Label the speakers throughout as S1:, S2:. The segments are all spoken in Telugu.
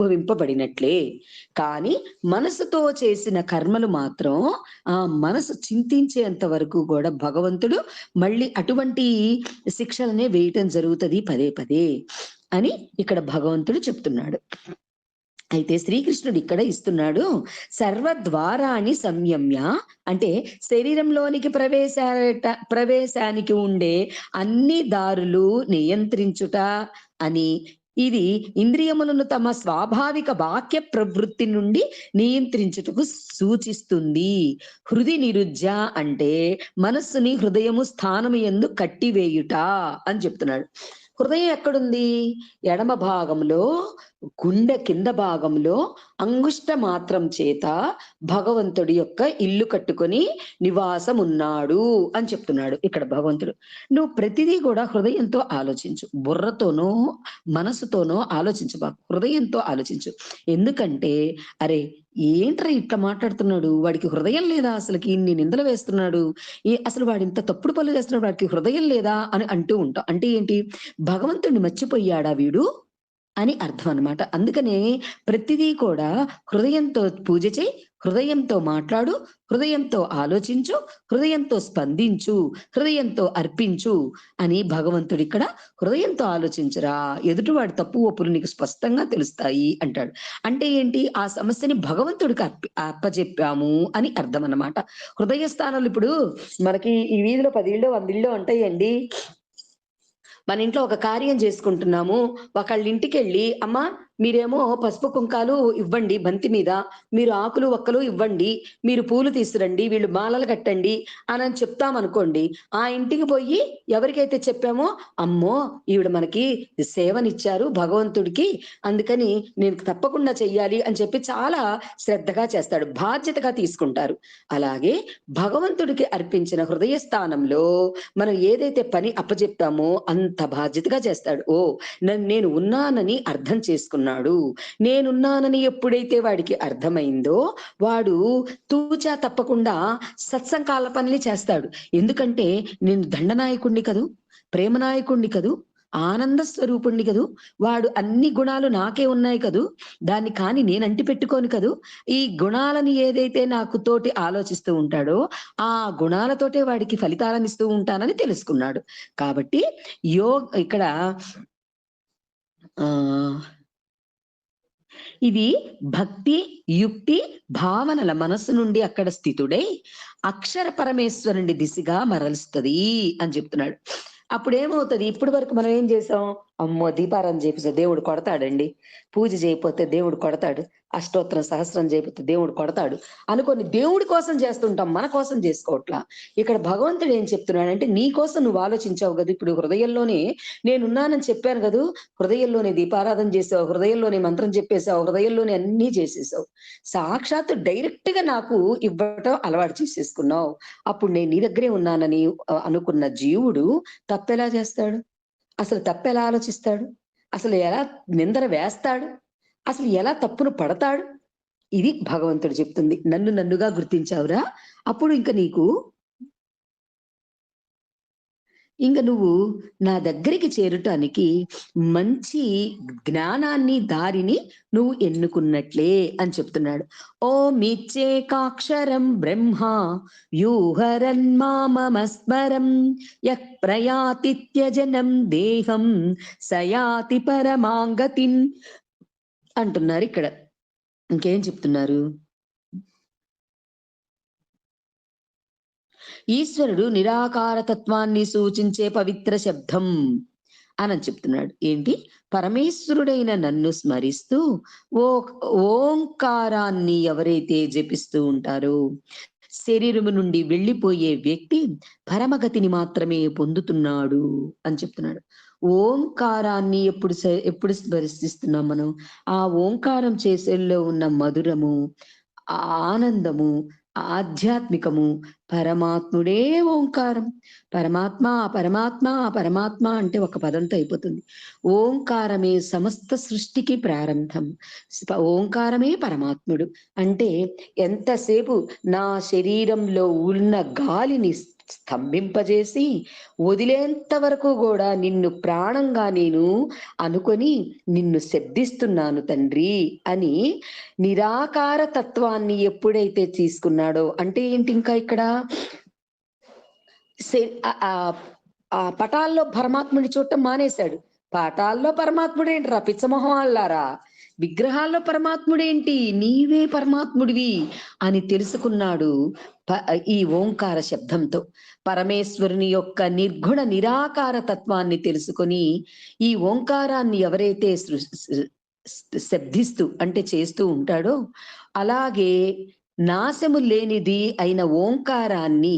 S1: అనుభవింపబడినట్లే కానీ మనసుతో చేసిన కర్మలు మాత్రం ఆ మనసు చింతించేంత వరకు కూడా భగవంతుడు మళ్ళీ అటువంటి శిక్షలనే వేయటం జరుగుతుంది పదే పదే అని ఇక్కడ భగవంతుడు చెప్తున్నాడు. అయితే శ్రీకృష్ణుడు ఇక్కడ ఇస్తున్నాడు సర్వద్వారాన్ని సంయమ్య అంటే శరీరంలోనికి ప్రవేశ ప్రవేశానికి ఉండే అన్ని దారులు నియంత్రించుట అని ఇది ఇంద్రియములను తమ స్వాభావిక వాక్య ప్రవృత్తి నుండి నియంత్రించుటకు సూచిస్తుంది. హృది నిరుజ్జ అంటే మనస్సుని హృదయము స్థానము ఎందు కట్టివేయుట అని చెప్తున్నాడు. హృదయం ఎక్కడుంది? ఎడమ భాగంలో గుండె కింద భాగంలో అంగుష్ట మాత్రం చేత భగవంతుడి యొక్క ఇల్లు కట్టుకొని నివాసం ఉన్నాడు అని చెప్తున్నాడు ఇక్కడ భగవంతుడు. నువ్వు ప్రతిదీ కూడా హృదయంతో ఆలోచించు. బుర్రతోనో మనసుతోనో ఆలోచించు బాబు. హృదయంతో ఆలోచించు. ఎందుకంటే అరే ఏంట్రా ఇట్లా మాట్లాడుతున్నాడు? వాడికి హృదయం లేదా అసలుకి? ఇన్ని నిందలు వేస్తున్నాడు? ఏ అసలు వాడు ఇంత తప్పుడు పనులు చేస్తున్నాడు? వాడికి హృదయం లేదా? అని అంటూ ఉంటాం. అంటే ఏంటి? భగవంతుడిని మర్చిపోయాడా వీడు? అని అర్థం అనమాట అందుకనే ప్రతిదీ కూడా హృదయంతో పూజ చేయి హృదయంతో మాట్లాడు హృదయంతో ఆలోచించు హృదయంతో స్పందించు హృదయంతో అర్పించు అని భగవంతుడు ఇక్కడ హృదయంతో ఆలోచించరా. ఎదుటివాడు తప్పు ఒప్పులు నీకు స్పష్టంగా తెలుస్తాయి అంటాడు. అంటే ఏంటి? ఆ సమస్యని భగవంతుడికి అర్పి అప్పచెప్పాము అని అర్థం అన్నమాట. హృదయ స్థానాలు ఇప్పుడు మనకి ఈ వీధిలో పది ఇళ్ళు వంద ఇళ్ళు ఉంటాయండి. మన ఇంట్లో ఒక కార్యం చేసుకుంటున్నాము. ఒకళ్ళ ఇంటికి వెళ్ళి అమ్మా మీరేమో పసుపు కుంకాలు ఇవ్వండి బంతి మీద మీరు ఆకులు ఒక్కలు ఇవ్వండి మీరు పూలు తీసురండి వీళ్ళు మాలలు కట్టండి అని అని చెప్తామనుకోండి ఆ ఇంటికి పోయి ఎవరికైతే చెప్పామో అమ్మో ఈవిడ మనకి సేవనిచ్చారు భగవంతుడికి అందుకని నేను తప్పకుండా చెయ్యాలి అని చెప్పి చాలా శ్రద్ధగా చేస్తాడు బాధ్యతగా తీసుకుంటారు. అలాగే భగవంతుడికి అర్పించిన హృదయ స్థానంలో మనం ఏదైతే పని అప్పచెప్తామో అంత బాధ్యతగా చేస్తాడు. ఓ నన్ను నేను ఉన్నానని అర్థం చేసుకున్నాడు. నేనున్నానని ఎప్పుడైతే వాడికి అర్థమైందో వాడు తూచా తప్పకుండా సత్సంకల్పనని చేస్తాడు. ఎందుకంటే నేను దండనాయకుణ్ణి కదూ ప్రేమనాయకుణ్ణి కదూ ఆనంద స్వరూపుణ్ణి కదూ వాడు అన్ని గుణాలు నాకే ఉన్నాయి కదూ దాన్ని కాని నేను అంటి పెట్టుకోను కదూ ఈ గుణాలని ఏదైతే నాకు తోటి ఆలోచిస్తూ ఉంటాడో ఆ గుణాలతోటే వాడికి ఫలితాలను ఇస్తూ ఉంటానని తెలుసుకున్నాడు. కాబట్టి యో ఇక్కడ ఆ ఇది భక్తి యుక్తి భావనల మనసు నుండి అక్కడ స్థితుడై అక్షర పరమేశ్వరుని దిశగా మరలుస్తుంది అని చెప్తున్నాడు. అప్పుడు ఏమవుతుంది ఇప్పటి వరకు మనం ఏం చేసాం? అమ్మో దీపారాధన చేపిస్తే దేవుడు కొడతాడండి. పూజ చేయకపోతే దేవుడు కొడతాడు. అష్టోత్తరం సహస్రం చేయకపోతే దేవుడు కొడతాడు. అనుకొని దేవుడి కోసం చేస్తుంటాం మన కోసం చేసుకోవట్లా? ఇక్కడ భగవంతుడు ఏం చెప్తున్నాడంటే నీ కోసం నువ్వు ఆలోచించావు కదా ఇప్పుడు హృదయంలోనే నేనున్నానని చెప్పాను కదా? హృదయంలోనే దీపారాధన చేసావు హృదయంలోనే మంత్రం చెప్పేశావు హృదయంలోనే అన్నీ చేసేసావు. సాక్షాత్తు డైరెక్ట్గా నాకు ఇవ్వటం అలవాటు చేసేసుకున్నావు. అప్పుడు నేను నీ దగ్గరే ఉన్నానని అనుకున్న జీవుడు తప్పెలా చేస్తాడు? అసలు తప్పెలా ఆలోచిస్తాడు? అసలు ఎలా నిందర వేస్తాడు? అసలు ఎలా తప్పును పడతాడు? ఇది భగవంతుడు చెప్తుంది. నన్ను నన్నుగా గుర్తించావురా? అప్పుడు ఇంక నీకు ఇంక నువ్వు నా దగ్గరికి చేరటానికి మంచి జ్ఞానాన్ని దారిని నువ్వు ఎన్నుకున్నట్లే అని చెప్తున్నాడు. ఓ మిచ్చేకాక్షరం బ్రహ్మ వ్యూహరన్మామస్మరం యక్ ప్రయాతి త్యజనం దేహం సయాతి పరమాంగతిన్ అంటున్నారు ఇక్కడ. ఇంకేం చెప్తున్నారు? ఈశ్వరుడు నిరాకార తత్వాన్ని సూచించే పవిత్ర శబ్దం అని చెప్తున్నాడు. ఏంటి? పరమేశ్వరుడైన నన్ను స్మరిస్తూ ఓ ఓంకారాన్ని ఎవరైతే జపిస్తూ ఉంటారో శరీరము నుండి వెళ్ళిపోయే వ్యక్తి పరమగతిని మాత్రమే పొందుతున్నాడు అని చెప్తున్నాడు. ఓంకారాన్ని ఎప్పుడు ఎప్పుడు స్మరిస్తున్నాం మనం? ఆ ఓంకారం చేసేలో ఉన్న మధురము ఆనందము ఆధ్యాత్మికము పరమాత్ముడే ఓంకారం. పరమాత్మ పరమాత్మ పరమాత్మ అంటే ఒక పదంతో అయిపోతుంది. ఓంకారమే సమస్త సృష్టికి ప్రారంభం. ఓంకారమే పరమాత్ముడు. అంటే ఎంతసేపు నా శరీరంలో ఉన్న గాలిని స్తంభింపజేసి వదిలేంత వరకు కూడా నిన్ను ప్రాణంగా నేను అనుకొని నిన్ను శబ్దిస్తున్నాను తండ్రి అని నిరాకార తత్వాన్ని ఎప్పుడైతే తీసుకున్నాడో అంటే ఏంటి ఇంకా ఇక్కడ? ఆ- ఆ- పటాల్లో పరమాత్ముని చూడటం మానేశాడు. పటాల్లో పరమాత్ముడు ఏంట్రా పిచ్చమొహం అల్లారా? విగ్రహాల్లో పరమాత్ముడేంటి? నీవే పరమాత్ముడివి అని తెలుసుకున్నాడు ఈ ఓంకార శబ్దంతో. పరమేశ్వరుని యొక్క నిర్గుణ నిరాకార తత్వాన్ని తెలుసుకొని ఈ ఓంకారాన్ని ఎవరైతే శబ్దిస్తూ అంటే చేస్తూ ఉంటాడో అలాగే నాశము లేనిది అయిన ఓంకారాన్ని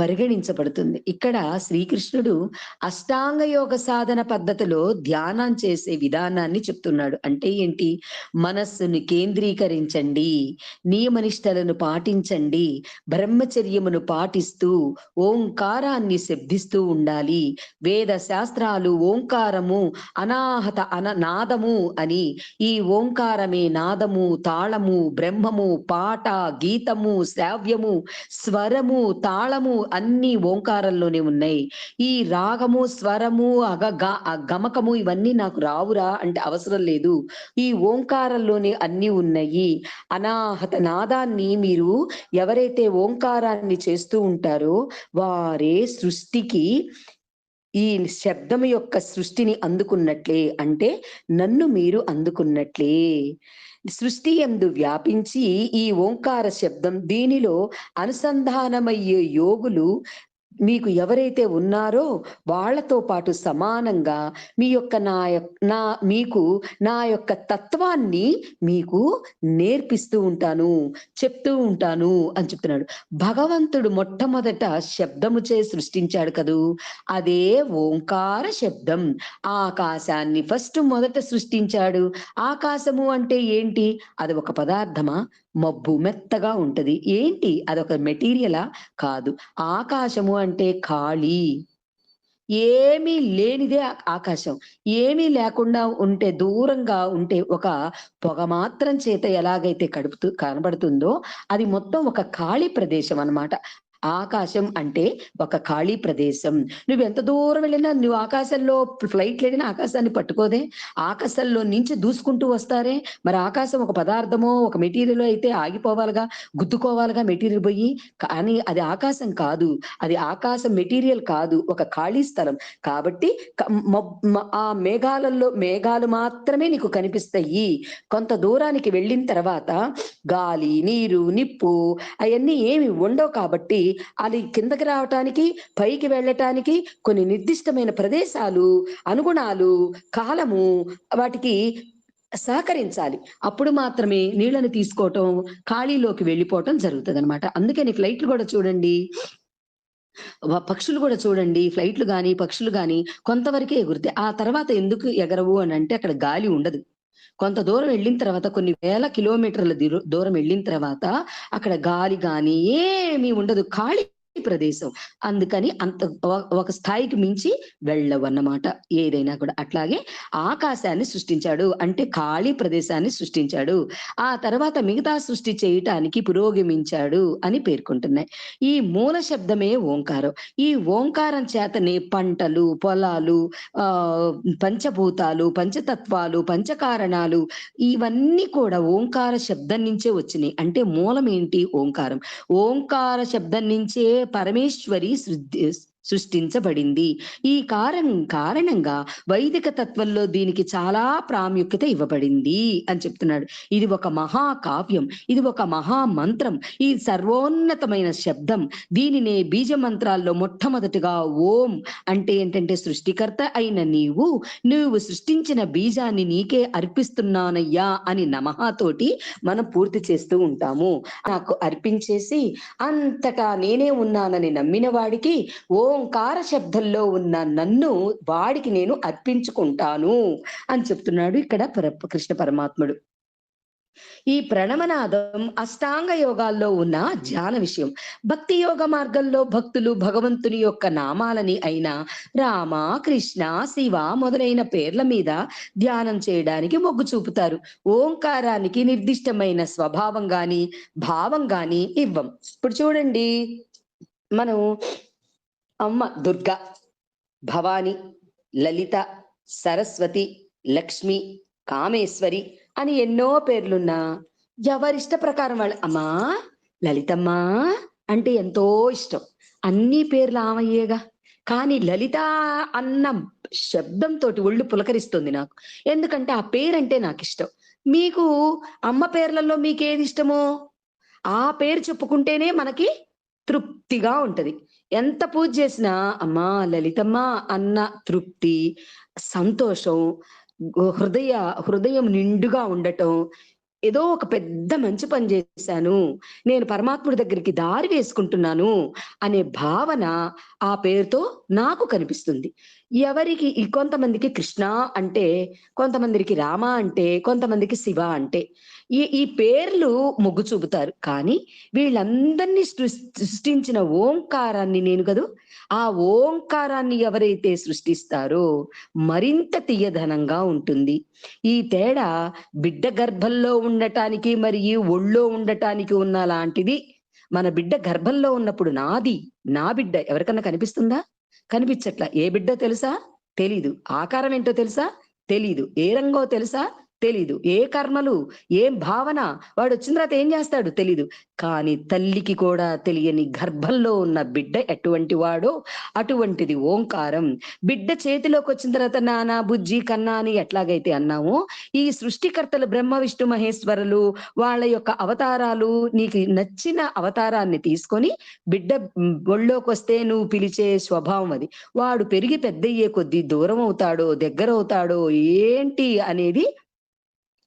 S1: పరిగణించబడుతుంది. ఇక్కడ శ్రీకృష్ణుడు అష్టాంగ యోగ సాధన పద్ధతిలో ధ్యానం చేసే విధానాన్ని చెప్తున్నాడు. అంటే ఏంటి? మనస్సును కేంద్రీకరించండి నియమనిష్టలను పాటించండి బ్రహ్మచర్యమును పాటిస్తూ ఓంకారాన్ని శబ్దిస్తూ ఉండాలి. వేద శాస్త్రాలు ఓంకారము అనాహత అన నాదము అని ఈ ఓంకారమే నాదము తాళము బ్రహ్మము పాట గీతము శ్రావ్యము స్వరము తాళము అన్ని ఓంకారంలోనే ఉన్నాయి. ఈ రాగము స్వరము అగ గ- గమకము ఇవన్నీ నాకు రావురా అంటే అవసరం లేదు. ఈ ఓంకారంలోనే అన్ని ఉన్నాయి. అనాహత నాదాన్ని మీరు ఎవరైతే ఓంకారాన్ని చేస్తూ ఉంటారో వారే సృష్టికి ఈ శబ్దం యొక్క సృష్టిని అందుకున్నట్లే అంటే నన్ను మీరు అందుకున్నట్లే. సృష్టి ఎందు వ్యాపించి ఈ ఓంకార శబ్దం దీనిలో అనుసంధానమయ్యే యోగులు మీకు ఎవరైతే ఉన్నారో వాళ్ళతో పాటు సమానంగా మీ యొక్క నా నా మీకు నా యొక్క తత్వాన్ని మీకు నేర్పిస్తూ ఉంటాను చెప్తూ ఉంటాను అని చెప్తున్నాడు. భగవంతుడు మొట్టమొదట శబ్దము చే సృష్టించాడు కదూ? అదే ఓంకార శబ్దం. ఆకాశాన్ని ఫస్ట్ మొదట సృష్టించాడు. ఆకాశము అంటే ఏంటి? అది ఒక పదార్థమా? మబ్బు మెత్తగా ఉంటది. ఏంటి? అదొక మెటీరియలా కాదు. ఆకాశము అంటే ఖాళీ. ఏమీ లేనిదే ఆకాశం. ఏమీ లేకుండా ఉంటే దూరంగా ఉంటే ఒక పొగ మాత్రం చేత ఎలాగైతే కడుపుతూ కనబడుతుందో అది మొత్తం ఒక ఖాళీ ప్రదేశం అన్నమాట. ఆకాశం అంటే ఒక ఖాళీ ప్రదేశం. నువ్వు ఎంత దూరం వెళ్ళినా నువ్వు ఆకాశంలో ఫ్లైట్ వెళ్ళినా ఆకాశాన్ని పట్టుకోదే. ఆకాశంలో నుంచి దూసుకుంటూ వస్తారే. మరి ఆకాశం ఒక పదార్థమో ఒక మెటీరియల్ అయితే ఆగిపోవాలిగా గుద్దుకోవాలిగా మెటీరియల్ పోయి. కానీ అది ఆకాశం కాదు. అది ఆకాశం మెటీరియల్ కాదు. ఒక ఖాళీ స్థలం. కాబట్టి ఆ మేఘాలలో మేఘాలు మాత్రమే నీకు కనిపిస్తాయి. కొంత దూరానికి వెళ్ళిన తర్వాత గాలి నీరు నిప్పు అవన్నీ ఏమి ఉండవు కాబట్టి అది కిందకి రావటానికి పైకి వెళ్ళటానికి కొన్ని నిర్దిష్టమైన ప్రదేశాలు అనుగుణాలు కాలము వాటికి సహకరించాలి. అప్పుడు మాత్రమే నీళ్ళను తీసుకోవటం ఖాళీలోకి వెళ్ళిపోవటం జరుగుతుంది అనమాట అందుకని ఫ్లైట్లు కూడా చూడండి. పక్షులు కూడా చూడండి. ఫ్లైట్లు గాని పక్షులు గాని కొంతవరకే ఎగురుతాయి. ఆ తర్వాత ఎందుకు ఎగరవు అని అంటే అక్కడ గాలి ఉండదు. కొంత దూరం వెళ్ళిన తర్వాత కొన్ని వేల కిలోమీటర్ల దూరం వెళ్ళిన తర్వాత అక్కడ గాలి గాని ఏమీ ఉండదు. ఖాళీ ప్రదేశం. అందుకని అంత ఒక స్థాయికి మించి వెళ్ళవు అన్నమాట ఏదైనా కూడా. అట్లాగే ఆకాశాన్ని సృష్టించాడు. అంటే ఖాళీ ప్రదేశాన్ని సృష్టించాడు. ఆ తర్వాత మిగతా సృష్టి చేయటానికి పురోగమించాడు అని పేర్కొంటున్నాయి. ఈ మూల శబ్దమే ఓంకారం. ఈ ఓంకారం చేతనే పంటలు పొలాలు ఆ పంచభూతాలు పంచతత్వాలు పంచకారణాలు ఇవన్నీ కూడా ఓంకార శబ్దం నుంచే వచ్చినాయి. అంటే మూలం ఏంటి? ఓంకారం. ఓంకార శబ్దం నుంచే పరమేశ్వరి సృష్టి సృష్టించబడింది. ఈ కారణం కారణంగా వైదిక తత్వంలో దీనికి చాలా ప్రాముఖ్యత ఇవ్వబడింది అని చెప్తున్నాడు. ఇది ఒక మహాకావ్యం ఇది ఒక మహా మంత్రం ఈ సర్వోన్నతమైన శబ్దం. దీనినే బీజ మంత్రాల్లో మొట్టమొదటిగా ఓం అంటే ఏంటంటే సృష్టికర్త అయిన నీవు నువ్వు సృష్టించిన బీజాన్ని నీకే అర్పిస్తున్నానయ్యా అని నమహాతోటి మనం పూర్తి చేస్తూ ఉంటాము. నాకు అర్పించేసి అంతటా నేనే ఉన్నానని నమ్మిన వాడికి ఓం ఓంకార శబ్దంలో ఉన్న నన్ను వాడికి నేను అర్పించుకుంటాను అని చెప్తున్నాడు ఇక్కడ కృష్ణ పరమాత్ముడు. ఈ ప్రణమనాదం అష్టాంగ యోగాల్లో ఉన్న ధ్యాన విషయం. భక్తి యోగ మార్గంలో భక్తులు భగవంతుని యొక్క నామాలని అయిన రామ కృష్ణ శివ మొదలైన పేర్ల మీద ధ్యానం చేయడానికి మొగ్గు చూపుతారు. ఓంకారానికి నిర్దిష్టమైన స్వభావం గాని భావం గాని ఇవ్వం. ఇప్పుడు చూడండి మనం అమ్మ దుర్గా భవాని లలిత సరస్వతి లక్ష్మి కామేశ్వరి అని ఎన్నో పేర్లున్నా ఎవరిష్ట ప్రకారం వాళ్ళు అమ్మా లలితమ్మా అంటే ఎంతో ఇష్టం. అన్ని పేర్లు ఆమయ్యేగా. కానీ లలిత అన్న శబ్దంతో ఒళ్ళు పులకరిస్తుంది నాకు. ఎందుకంటే ఆ పేరంటే నాకు ఇష్టం మీకు అమ్మ పేర్లలో మీకేది ఇష్టమో ఆ పేరు చెప్పుకుంటేనే మనకి తృప్తిగా ఉంటది. ఎంత పూజ చేసినా అమ్మా లలితమ్మ అన్న తృప్తి సంతోషం హృదయ హృదయం నిండుగా ఉండటం ఏదో ఒక పెద్ద మంచి పని చేశాను. నేను పరమాత్ముడి దగ్గరికి దారి వేసుకుంటున్నాను అనే భావన ఆ పేరుతో నాకు కనిపిస్తుంది. ఎవరికి కొంతమందికి కృష్ణ అంటే కొంతమందికి రామ అంటే కొంతమందికి శివ అంటే ఈ ఈ పేర్లు మొగ్గు చూపుతారు. కానీ వీళ్ళందరినీ సృష్టించిన ఓంకారాన్ని నేను కదూ ఆ ఓంకారాన్ని ఎవరైతే సృష్టిస్తారో మరింత తీయధనంగా ఉంటుంది. ఈ తేడా బిడ్డ గర్భంలో ఉండటానికి మరియు ఒళ్ళో ఉండటానికి ఉన్న లాంటిది. మన బిడ్డ గర్భంలో ఉన్నప్పుడు నాది నా బిడ్డ ఎవరికన్నా కనిపిస్తుందా? కనిపించట్లా. ఏ బిడ్డో తెలుసా? తెలీదు. ఆకారం ఏంటో తెలుసా? తెలీదు. ఏ రంగో తెలుసా? తెలీదు. ఏ కర్మలు ఏం భావన వాడు వచ్చిన తర్వాత ఏం చేస్తాడు తెలీదు. కానీ తల్లికి కూడా తెలియని గర్భంలో ఉన్న బిడ్డ ఎటువంటి వాడో అటువంటిది ఓంకారం. బిడ్డ చేతిలోకి వచ్చిన తర్వాత నానా బుజ్జి కన్నా అని ఎట్లాగైతే అన్నామో ఈ సృష్టికర్తలు బ్రహ్మ విష్ణు మహేశ్వరులు వాళ్ళ యొక్క అవతారాలు నీకు నచ్చిన అవతారాన్ని తీసుకొని బిడ్డ ఒళ్ళోకి వస్తే నువ్వు పిలిచే స్వభావం అది. వాడు పెరిగి పెద్దయ్యే కొద్దీ దూరం అవుతాడో దగ్గర అవుతాడో ఏంటి అనేది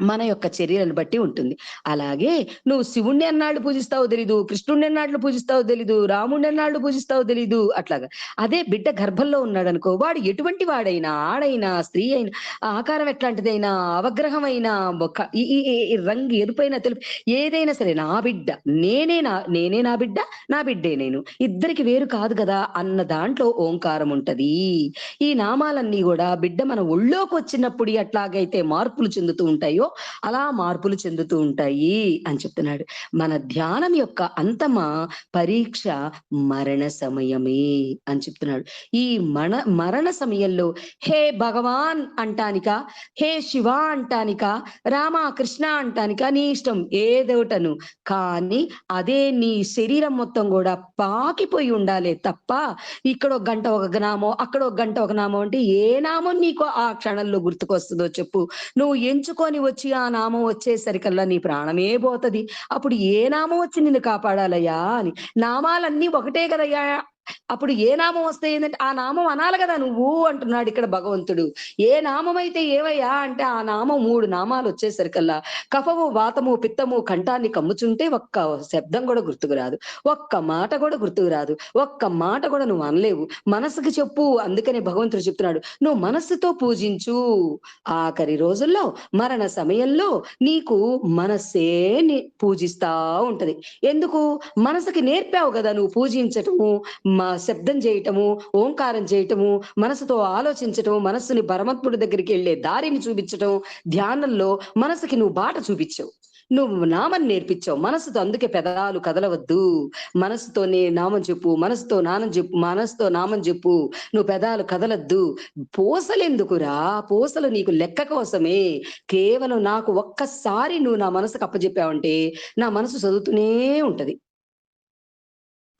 S1: మన యొక్క చర్యలను బట్టి ఉంటుంది. అలాగే నువ్వు శివుణ్ణి అన్నాళ్ళు పూజిస్తావో తెలీదు కృష్ణుణ్ణి ఎన్నాళ్ళు పూజిస్తావో తెలీదు రాముణ్ణి ఎన్నాళ్ళు పూజిస్తావో తెలీదు అట్లాగా. అదే బిడ్డ గర్భంలో ఉన్నాడు అనుకో వాడు ఎటువంటి వాడైనా ఆడైనా స్త్రీ అయినా ఆకారం ఎట్లాంటిదైనా అవగ్రహమైనా ఒక ఈ- రంగు ఎరుపైన తెలుపు ఏదైనా సరే నా బిడ్డ నేనే నా నేనే నా బిడ్డ నా బిడ్డే నేను. ఇద్దరికి వేరు కాదు కదా అన్న దాంట్లో ఓంకారం ఉంటది. ఈ నామాలన్నీ కూడా బిడ్డ మన ఒళ్ళోకి వచ్చినప్పుడు ఎట్లాగైతే మార్పులు చెందుతూ ఉంటాయో అలా మార్పులు చెందుతూ ఉంటాయి అని చెప్తున్నాడు. మన ధ్యానం యొక్క అంతమా పరీక్ష మరణ సమయమే అని చెప్తున్నాడు. ఈ మన మరణ సమయంలో హే భగవాన్ అంటానిక హే శివ అంటానిక రామ కృష్ణ అంటానిక నీ ఇష్టం ఏదోటను కానీ అదే నీ శరీరం మొత్తం కూడా పాకిపోయి ఉండాలి తప్ప ఇక్కడ ఒక గంట ఒక నామో అక్కడ ఒక గంట ఒక నామం అంటే ఏ నామం నీకు ఆ క్షణంలో గుర్తుకొస్తుందో చెప్పు. నువ్వు ఎంచుకొని వచ్చి ఆ నామం వచ్చేసరికల్లా నీ ప్రాణమే పోతది. అప్పుడు ఏ నామం వచ్చి నిన్ను కాపాడాలయ్యా అని. నామాలన్నీ ఒకటే కదయ్యా. అప్పుడు ఏ నామం వస్తే ఏంటంటే ఆ నామం అనాలి కదా నువ్వు అంటున్నాడు ఇక్కడ భగవంతుడు. ఏ నామం అయితే ఏవయ్యా అంటే ఆ నామం మూడు నామాలు వచ్చేసరికల్లా కఫము వాతము పిత్తము కంఠాన్ని కమ్ముచుంటే ఒక్క శబ్దం కూడా గుర్తుకు రాదు. ఒక్క మాట కూడా గుర్తుకు రాదు. ఒక్క మాట కూడా నువ్వు అనలేవు. మనసుకి చెప్పు అందుకనే భగవంతుడు చెప్తున్నాడు. నువ్వు మనస్సుతో పూజించు. ఆఖరి రోజుల్లో మరణ సమయంలో నీకు మనస్సే ని- పూజిస్తా ఉంటది. ఎందుకు? మనసుకి నేర్పావు కదా నువ్వు పూజించటము. శబ్దం చేయటము ఓంకారం చేయటము మనసుతో ఆలోచించటం మనస్సుని పరమాత్ముడి దగ్గరికి వెళ్ళే దారిని చూపించటం ధ్యానంలో మనసుకి నువ్వు బాట చూపించావు. నువ్వు నామం నేర్పించావు. మనసుతో అందుకే పెదాలు కదలవద్దు. మనసుతోనే నామం చెప్పు మనసుతో నానం చెప్పు మనసుతో నామం చెప్పు. నువ్వు పెదాలు కదలద్దు. పోసలెందుకురా? పోసలు నీకు లెక్క కోసమే. కేవలం నాకు ఒక్కసారి నువ్వు నా మనసుకు అప్పచెప్పావంటే నా మనసు చదువుతూనే ఉంటది.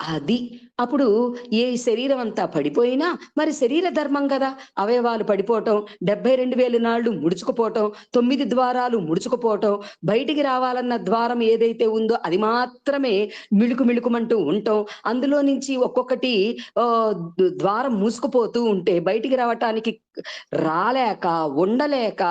S1: అది అప్పుడు ఏ శరీరం అంతా పడిపోయినా మరి శరీర ధర్మం కదా. అవయవాలు పడిపోవటం డెబ్బై రెండు వేల నాళ్ళు ముడుచుకుపోవటం తొమ్మిది ద్వారాలు ముడుచుకుపోవటం బయటికి రావాలన్న ద్వారం ఏదైతే ఉందో అది మాత్రమే మిళుకు మిళుకుమంటూ ఉండటం అందులో నుంచి ఒక్కొక్కటి ద్వారం మూసుకుపోతూ ఉంటే బయటికి రావటానికి రాలేక ఉండలేక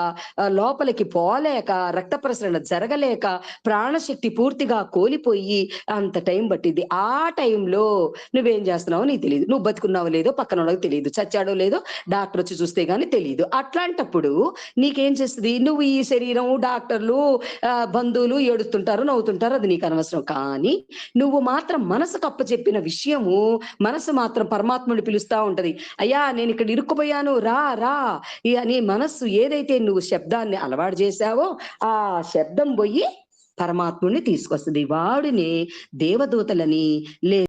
S1: లోపలికి పోలేక రక్త ప్రసరణ జరగలేక ప్రాణశక్తి పూర్తిగా కోలిపోయి అంత టైం పట్టింది. ఆ టైంలో నువ్వేం చేస్తున్నావో నీకు తెలియదు నువ్వు బతుకున్నావో లేదో పక్కన వాళ్ళకి తెలియదు చచ్చాడో లేదో డాక్టర్ వచ్చి చూస్తే గానీ తెలియదు అట్లాంటప్పుడు నీకేం చేస్తుంది? నువ్వు ఈ శరీరం డాక్టర్లు ఆ, బంధువులు ఏడుస్తుంటారు నవ్వుతుంటారు అది నీకు అనవసరం. కానీ నువ్వు మాత్రం మనసుకు అప్పచెప్పిన విషయము మనసు మాత్రం పరమాత్ముని పిలుస్తా ఉంటది. అయ్యా నేను ఇక్కడ ఇరుక్కుపోయాను. రా రా. అని మనస్సు ఏదైతే నువ్వు శబ్దాన్ని అలవాటు చేశావో ఆ శబ్దం పోయి పరమాత్ముని తీసుకొస్తుంది. వాడిని దేవదూతలని లే